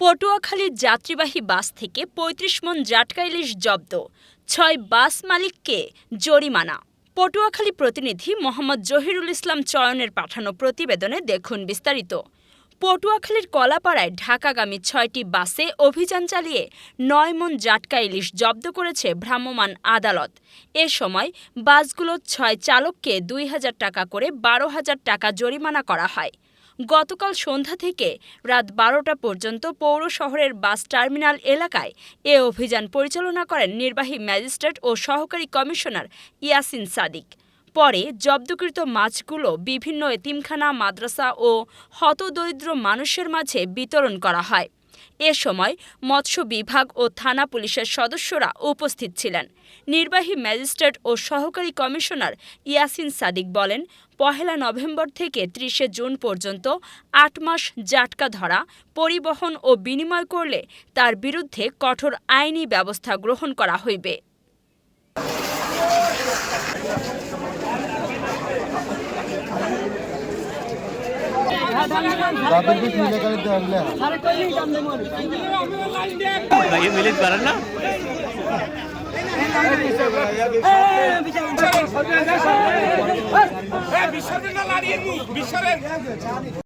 পটুয়াখালীর যাত্রীবাহী বাস থেকে পঁয়ত্রিশ মন জাটকা ইলিশ জব্দ। ছয় বাস মালিককে জরিমানা। পটুয়াখালী প্রতিনিধি মোহাম্মদ জহিরুল ইসলাম চয়নের পাঠানো প্রতিবেদনে দেখুন বিস্তারিত। পটুয়াখালীর কলাপাড়ায় ঢাকাগামী ছয়টি বাসে অভিযান চালিয়ে নয় মন জাটকা ইলিশ জব্দ করেছে ভ্রাম্যমাণ আদালত। এ সময় বাসগুলোর ছয় চালককে দুই হাজার টাকা করে বারো হাজার টাকা জরিমানা করা হয়। গতকাল সন্ধ্যা থেকে রাত বারোটা পর্যন্ত পৌর শহরের বাস টার্মিনাল এলাকায় এ অভিযান পরিচালনা করেন নির্বাহী ম্যাজিস্ট্রেট ও সহকারী কমিশনার ইয়াসিন সাদিক। পরে জব্দকৃত মাছগুলো বিভিন্ন এতিমখানা, মাদ্রাসা ও হতদরিদ্র মানুষের মাঝে বিতরণ করা হয়। এ সময় মৎস্য বিভাগ ও থানা পুলিশের সদস্যরা উপস্থিত ছিলেন। নির্বাহী ম্যাজিস্ট্রেট ও সহকারী কমিশনার ইয়াসিন সাদিক বলেন, পহেলা নভেম্বর থেকে ত্রিশে জুন পর্যন্ত আট মাস জাটকা ধরা, পরিবহন ও বিনিময় করলে তার বিরুদ্ধে কঠোর আইনি ব্যবস্থা গ্রহণ করা হইবে। মিলিত পারেন না বিশ্বরের না লাড়িয়ে বিশ্বরের